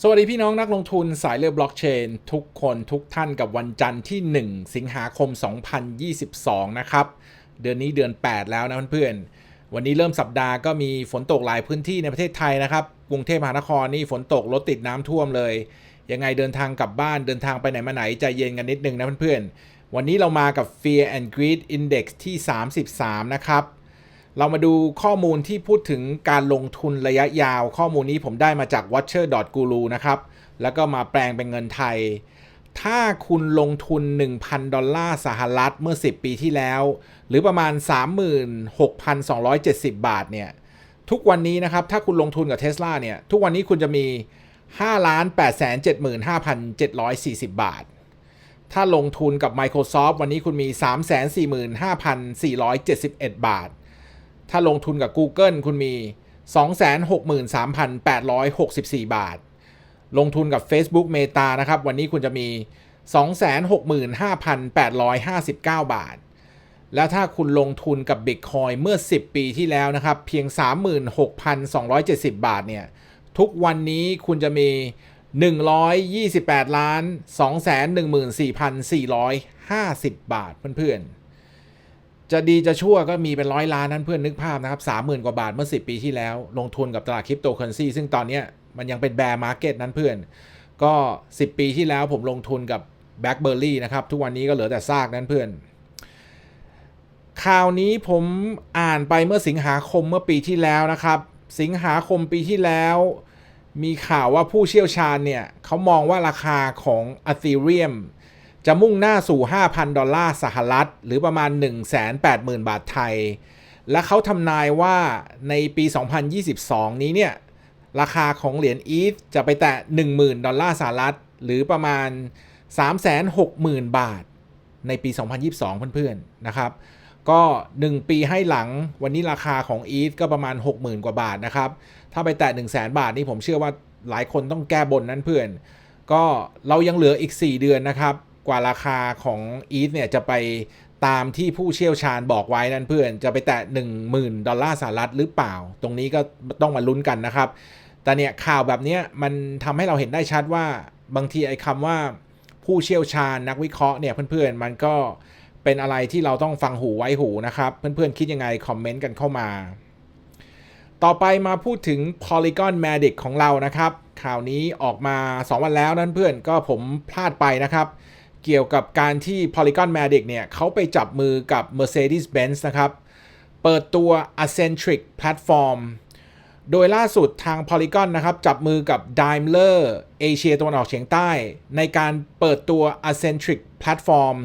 สวัสดีพี่น้องนักลงทุนสายเลือดบล็อกเชน ทุกคนทุกท่านกับวันจันทร์ที่ 1 สิงหาคม 2022 นะครับ เดือนนี้เดือน 8 แล้วนะเพื่อนๆ วันนี้เริ่มสัปดาห์ก็มีฝนตกหลายพื้นที่ในประเทศไทยนะครับ กรุงเทพมหานครนี่ฝนตกรถติดน้ำท่วมเลย ยังไงเดินทางกลับบ้านเดินทางไปไหนมาไหนใจเย็นกันนิดนึงนะเพื่อนๆ วันนี้เรามากับ Fear and Greed Index ที่ 33 นะครับ เรามาดูข้อมูลที่พูดถึงการลงทุนระยะยาว ข้อมูลนี้ผมได้มาจาก watcher.guru นะครับ แล้วก็มาแปลงเป็นเงินไทย ถ้าคุณลงทุน 1,000 ดอลลาร์สหรัฐเมื่อ 10 ปีที่แล้ว หรือประมาณ 36,270 บาทเนี่ย ทุกวันนี้นะครับ ถ้าคุณลงทุนกับ Tesla เนี่ย ทุกวันนี้คุณจะมี 5,875,740 บาทถ้าลงทุนกับ Microsoft วันนี้คุณมี 345,471 บาท ถ้าลงทุนกับ Google คุณมี 263,864 บาท ลงทุนกับ Facebook Meta นะครับ วันนี้คุณจะมี 265,859 บาท แล้วถ้าคุณลงทุนกับ Bitcoin เมื่อ 10 ปีที่แล้วนะครับ เพียง 36,270 บาทเนี่ย ทุกวันนี้คุณจะมี 128ล้าน214,450 บาทเพื่อนๆ จะดีจะชั่วก็มีเป็นร้อยล้านนั้นเพื่อนนึกภาพนะครับ30,000กว่าบาทเมื่อ 10 ปีที่แล้ว ลงทุนกับตลาดคริปโตเคอเรนซีซึ่งตอนนี้มันยังเป็นแบร์มาร์เก็ตนั้นเพื่อน ก็ 10 ปีที่แล้วผมลงทุนกับ BlackBerry นะครับ ทุกวันนี้ก็เหลือแต่ซากนั้นเพื่อน ข่าวนี้ผมอ่านไปเมื่อสิงหาคมเมื่อปีที่แล้วนะครับ สิงหาคมปีที่แล้ว มีข่าวว่าผู้เชี่ยวชาญเนี่ยเขามองว่าราคาของ Ethereum จะมุ่งหน้าสู่ 5,000 ดอลลาร์สหรัฐ หรือประมาณ 180,000 บาทไทย และเขาทำนายว่าในปี 2022 นี้เนี่ย ราคาของเหรียญอีธจะไปแตะ 10,000 ดอลลาร์สหรัฐ หรือประมาณ 360,000 บาท ในปี 2022 เพื่อนๆ นะครับ ก็ 1 ปีให้หลังวันนี้ราคาของอีธก็ประมาณ 60,000 กว่าบาทนะครับ ถ้าไปแตะ 1 0 0 0 0 0 บาทนี่ผมเชื่อว่าหลายคนต้องแก้บนนั้นเพื่อน ก็เรายังเหลืออีก 4 เดือนนะครับ กว่าราคาของอีธเนี่ยจะไปตามที่ผู้เชี่ยวชาญบอกไว้นั่นเพื่อนจะไปแตะ 10,000 ดอลลาร์สหรัฐหรือเปล่า ตรงนี้ก็ต้องมาลุ้นกันนะครับ แต่เนี่ยข่าวแบบนี้มันทำให้เราเห็นได้ชัดว่าบางทีไอ้คำว่าผู้เชี่ยวชาญนักวิเคราะห์เนี่ยเพื่อนๆ มันก็เป็นอะไรที่เราต้องฟังหูไว้หูนะครับ เพื่อนๆ คิดยังไง คอมเมนต์กันเข้ามา ต่อไปมาพูดถึง Polygon Magic ของเรานะครับ ข่าวนี้ออกมา 2 วันแล้วนั่นเพื่อนก็ผมพลาดไปนะครับ เกี่ยวกับการที่ Polygon Magic เนี่ยเขาไปจับมือกับ Mercedes-Benz นะครับ เปิดตัว Accentric Platform โดยล่าสุดทาง Polygon นะครับ จับมือกับ Daimler เอเชียตะวันออกเฉียงใต้ ในการเปิดตัว Accentric Platform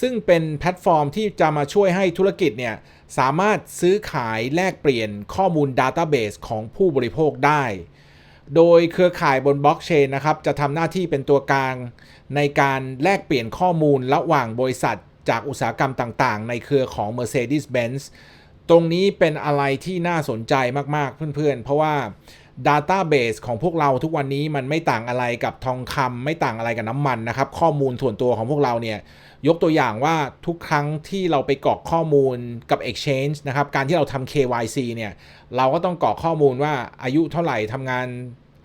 ซึ่งเป็นแพลตฟอร์มที่จะมาช่วยให้ธุรกิจเนี่ย สามารถซื้อขายแลกเปลี่ยนข้อมูล Database ของผู้บริโภคได้ โดยเครือข่ายบนบล็อกเชนนะครับจะทำหน้าที่เป็นตัวกลาง ในการแลกเปลี่ยนข้อมูลระหว่างบริษัทจากอุตสาหกรรมต่างๆ ในเครือของ Mercedes-Benz ตรงนี้เป็นอะไรที่น่าสนใจมาก ๆ เพื่อน ๆ เพราะว่า Database ของพวกเราทุกวันนี้มันไม่ต่างอะไรกับทองคำไม่ต่างอะไรกับน้ำมันนะครับ ข้อมูลส่วนตัวของพวกเราเนี่ย ยกตัวอย่างว่าทุกครั้งที่เราไปกรอกข้อมูลกับ Exchange นะครับ การที่เราทำ KYC เนี่ย เราก็ต้องกรอกข้อมูลว่าอายุเท่าไหร่ทำงาน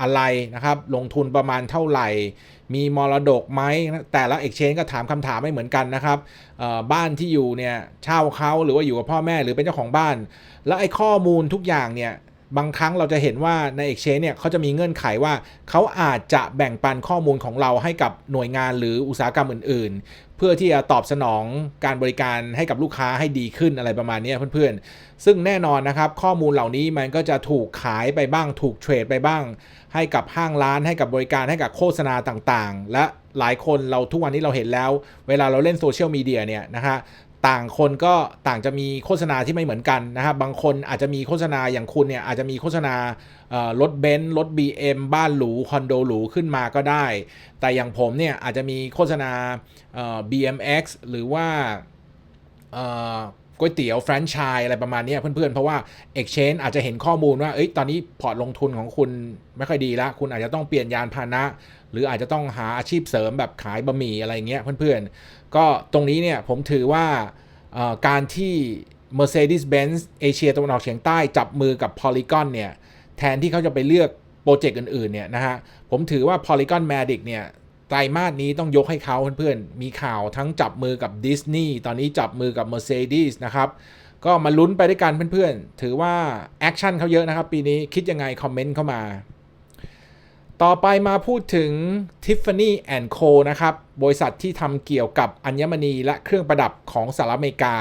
อะไรนะครับ ลงทุนประมาณเท่าไหร่ มีมรดกไหมแต่ละ Exchange ก็ถามคำถามไม่เหมือนกันนะครับบ้านที่อยู่เนี่ยเช่าเขาหรือว่าอยู่กับพ่อแม่หรือเป็นเจ้าของบ้าน แล้วไอ้ข้อมูลทุกอย่างเนี่ย บางครั้งเราจะเห็นว่าใน Exchange เนี่ยเขาจะมีเงื่อนไขว่าเขาอาจจะแบ่งปันข้อมูลของเราให้กับหน่วยงานหรืออุตสาหกรรมอื่น ๆ เพื่อที่จะตอบสนองการบริการให้กับลูกค้าให้ดีขึ้นอะไรประมาณนี้เพื่อนๆ ซึ่งแน่นอนนะครับข้อมูลเหล่านี้มันก็จะถูกขายไปบ้างถูกเทรดไปบ้าง ให้กับห้างร้านให้กับบริการให้กับโฆษณาต่างๆ และหลายคนเราทุกวันนี้เราเห็นแล้ว เวลาเราเล่นโซเชียลมีเดียเนี่ยนะฮะ ต่างคนก็ต่างจะมีโฆษณาที่ไม่เหมือนกันนะครับบางคนอาจจะมีโฆษณาอย่างคุณเนี่ยอาจจะมีโฆษณารถเบนซ์รถ BM บ้านหรูคอนโดหรูขึ้นมาก็ได้ แต่อย่างผมเนี่ยอาจจะมีโฆษณา BMX หรือว่าก๋วยเตี๋ยวแฟรนช์ชายอะไรประมาณนี้เพื่อนๆ เพราะว่า Exchange อาจจะเห็นข้อมูลว่าเอ้ยตอนนี้พอร์ตลงทุนของคุณไม่ค่อยดีแล้ว คุณอาจจะต้องเปลี่ยนยานพาหนะ หรืออาจจะต้องหาอาชีพเสริมแบบขายบะหมี่อะไรเงี้ยเพื่อนๆ ก็ตรงนี้เนี่ยผมถือว่าการที่ Mercedes-Benz เอเชียตะวันออกเฉียงใต้จับมือกับ Polygon เนี่ยแทนที่เขาจะไปเลือกโปรเจกต์อื่นๆเนี่ยนะฮะผมถือว่า Polygon Magic เนี่ยไตรมาสนี้ต้องยกให้เขาเพื่อนๆ มีข่าวทั้งจับมือกับ Disney ตอนนี้จับมือกับ Mercedes นะครับ ก็มาลุ้นไปด้วยกันเพื่อนๆ ถือว่าแอคชั่นเขาเยอะนะครับ ปีนี้คิดยังไง คอมเมนต์เข้ามา ต่อไปมาพูดถึง Tiffany Co นะครับ บริษัทที่ทำเกี่ยวกับอัญมณีและเครื่องประดับของสหรัฐอเมริกา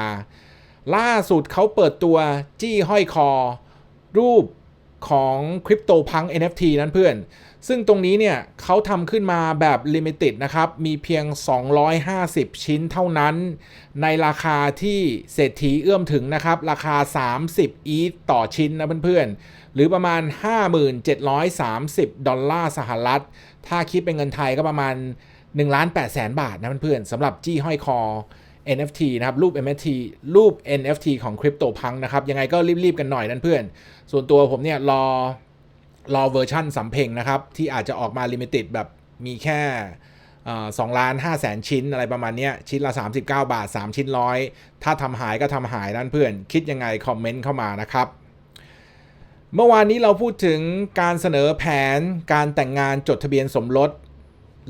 ล่าสุดเขาเปิดตัวจี้ห้อยคอ รูปของคริปโตพัง NFT นั้นเพื่อน ซึ่งตรงนี้เนี่ยเขาทำขึ้นมาแบบลิมิต็ดนะครับ มีเพียง 250 ชิ้นเท่านั้น ในราคาที่เศรษฐีเอื้อมถึงนะครับ ราคา 30 อีทต่อชิ้นนะเพื่อนๆ หรือประมาณ 5730 ดอลลาร์สหรัฐ ถ้าคิดเป็นเงินไทยก็ประมาณ1ล้าน8แสนบาทนะเพื่อนๆสำหรับจี้ห้อยคอ NFT นะครับ รูป NFT รูป NFT ของ CryptoPunk นะครับ ยังไงก็รีบๆกันหน่อยนั่นเพื่อน ส่วนตัวผมเนี่ยรอ รอเวอร์ชั่นสำเพ็งนะครับ ที่อาจจะออกมาลิมิต็ดแบบมีแค่สองล้านห้าแสนชิ้นอะไรประมาณนี้ชิ้นละ 39 บาท 3 ชิ้นร้อย ถ้าทำหายก็ทำหายนั่นเพื่อน คิดยังไง คอมเมนต์เข้ามานะครับ เมื่อวานนี้เราพูดถึงการเสนอแผนการแต่งงานจดทะเบียนสมรส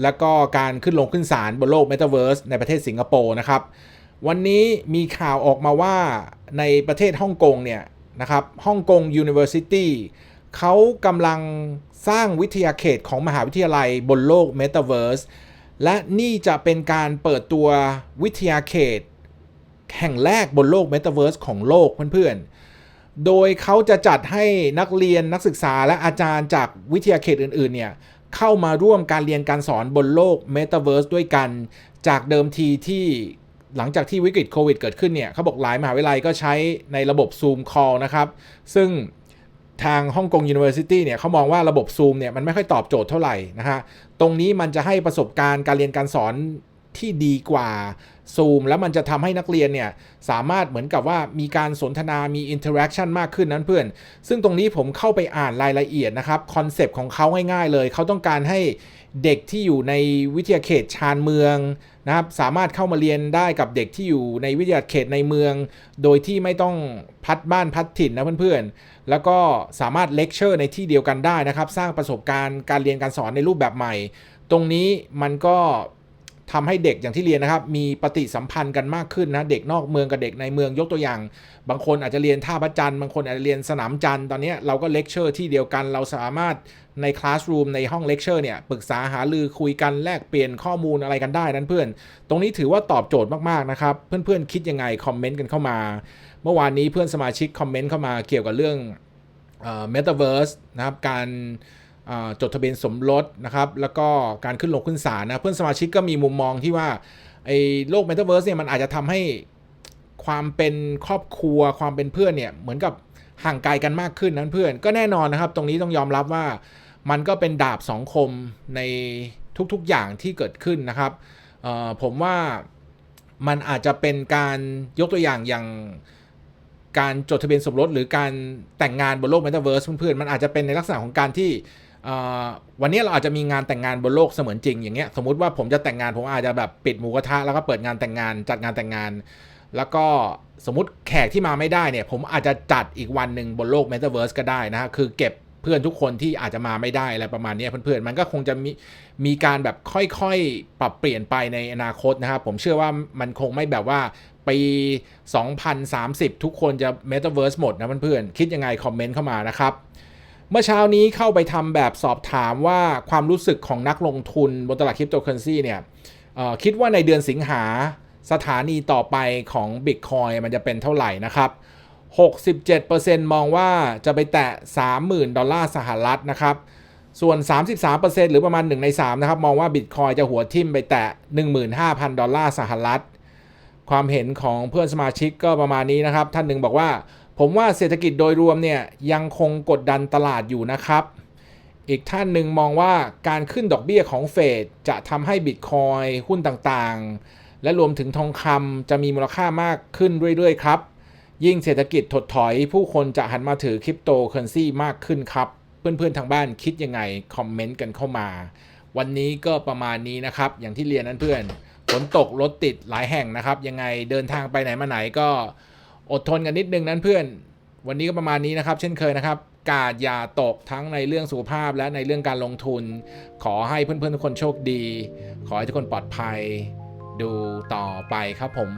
แล้วก็การขึ้นลงขึ้นศาลบนโลก Metaverse ในประเทศสิงคโปร์นะครับ วันนี้มีข่าวออกมาว่าในประเทศฮ่องกงเนี่ยนะครับฮ่องกง University เขากำลังสร้างวิทยาเขตของมหาวิทยาลัยบนโลก Metaverse และนี่จะเป็นการเปิดตัววิทยาเขต แห่งแรกบนโลก Metaverse ของโลกเพื่อนๆ โดยเขาจะจัดให้นักเรียนนักศึกษาและอาจารย์จากวิทยาเขตอื่นๆเนี่ยเข้ามาร่วมการเรียนการสอนบนโลก Metaverse ด้วยกัน จากเดิมทีที่หลังจากที่วิกฤตโควิดเกิดขึ้นเนี่ยเขาบอกหลายมหาวิทยาลัยก็ใช้ในระบบ Zoom Call นะครับ ซึ่ง ทางฮ่องกง University เนี่ยเขามองว่าระบบ Zoom เนี่ยมันไม่ค่อยตอบโจทย์เท่าไหร่นะฮะ ตรงนี้มันจะให้ประสบการณ์การเรียนการสอนที่ดีกว่า Zoom แล้วมันจะทำให้นักเรียนเนี่ย สามารถเหมือนกับว่ามีการสนทนามี interaction มากขึ้นนั้นเพื่อน ซึ่งตรงนี้ผมเข้าไปอ่านรายละเอียดนะครับ คอนเซปต์ของเขาง่ายๆเลย เขาต้องการให้เด็กที่อยู่ในวิทยาเขตชานเมือง นะครับสามารถเข้ามาเรียนได้กับเด็กที่อยู่ในวิทยาเขตในเมือง โดยที่ไม่ต้องพัดบ้านพัดถิ่นนะเพื่อนๆ แล้วก็สามารถเลคเชอร์ในที่เดียวกันได้นะครับ สร้างประสบการณ์การเรียนการสอนในรูปแบบใหม่ ตรงนี้มันก็ ทำให้เด็กอย่างที่เรียนนะครับ มีปฏิสัมพันธ์กันมากขึ้นนะ เด็กนอกเมืองกับเด็กในเมืองยกตัวอย่าง บางคนอาจจะเรียนท่าพระจันทร์บางคนอาจจะเรียนสนามจันทร์ตอนนี้เราก็เลคเชอร์ที่เดียวกันเราสามารถในคลาสรูมในห้องเลคเชอร์เนี่ยปรึกษาหารือคุยกันแลกเปลี่ยนข้อมูลอะไรกันได้นั้นเพื่อน ตรงนี้ถือว่าตอบโจทย์มากๆนะครับเพื่อนๆคิดยังไงคอมเมนต์กันเข้ามา เมื่อวานนี้เพื่อนสมาชิกคอมเมนต์เข้ามาเกี่ยวกับเรื่องเมตาเวิร์สนะครับการ จดทะเบียนสมรสนะครับ แล้วก็การขึ้นลงขึ้นศาลนะ เพื่อนสมาชิกก็มีมุมมองที่ว่าไอ้โลกเมตาเวิร์สเนี่ยมันอาจจะทำให้ความเป็นครอบครัวความเป็นเพื่อนเนี่ยเหมือนกับห่างไกลกันมากขึ้นนั้นเพื่อน ก็แน่นอนนะครับ ตรงนี้ต้องยอมรับว่ามันก็เป็นดาบสองคมในทุกๆอย่างที่เกิดขึ้นนะครับผมว่ามันอาจจะเป็นการยกตัวอย่างอย่างการจดทะเบียนสมรสหรือการแต่งงานบนโลกเมตาเวิร์สเพื่อนๆมันอาจจะเป็นในลักษณะของการที่ วันนี้เราอาจจะมีงานแต่งงานบนโลกเสมือนจริงอย่างเงี้ยสมมติว่าผมจะแต่งงานผมอาจจะแบบปิดหมูกระทะแล้วก็เปิดงานแต่งงานจัดงานแต่งงาน แล้วก็สมมติแขกที่มาไม่ได้เนี่ย ผมอาจจะจัดอีกวันหนึ่งบนโลกเมตาเวิร์สก็ได้นะฮะคือเก็บเพื่อนทุกคนที่อาจจะมาไม่ได้อะไรประมาณนี้เพื่อนๆมันก็คงจะมีมีการแบบค่อยๆปรับเปลี่ยนไปในอนาคตนะครับผมเชื่อว่ามันคงไม่แบบว่าปี 2030 ทุกคนจะเมตาเวิร์สหมดนะเพื่อนๆคิดยังไงคอมเมนต์เข้ามานะครับ เมื่อเช้านี้เข้าไปทำแบบสอบถามว่าความรู้สึกของนักลงทุนบนตลาดคริปโตเคอเรนซีเนี่ยคิดว่าในเดือนสิงหาสถานีต่อไปของ Bitcoin มันจะเป็นเท่าไหร่นะครับ 67%มองว่าจะไปแตะ 30,000 ดอลลาร์สหรัฐนะครับ ส่วน 33%หรือประมาณ 1 ใน 3 นะครับ มองว่า Bitcoin จะหัวทิ่มไปแตะ 15,000 ดอลลาร์สหรัฐ ความเห็นของเพื่อนสมาชิกก็ประมาณนี้นะครับ ท่านหนึ่งบอกว่า ผมว่าเศรษฐกิจโดยรวมเนี่ยยังคงกดดันตลาดอยู่นะครับ อีกท่านหนึ่งมองว่าการขึ้นดอกเบี้ยของเฟดจะทำให้บิตคอยหุ้นต่างๆ และรวมถึงทองคำจะมีมูลค่ามากขึ้นเรื่อย ๆ ครับ ยิ่งเศรษฐกิจถดถอยผู้คนจะหันมาถือคริปโตเคอเรนซีมากขึ้นครับ เพื่อนๆทางบ้านคิดยังไง คอมเมนต์กันเข้ามา วันนี้ก็ประมาณนี้นะครับ อย่างที่เรียนนั้นเพื่อนฝนตกรถติดหลายแห่งนะครับ ยังไงเดินทางไปไหนมาไหนก็ อดทนกันนิดนึงนั้นเพื่อน วันนี้ก็ประมาณนี้นะครับ เช่นเคยนะครับ กาดอย่าตกทั้งในเรื่องสุขภาพและในเรื่องการลงทุน ขอให้เพื่อนๆทุกคนโชคดี ขอให้ทุกคนปลอดภัย ดูต่อไปครับผม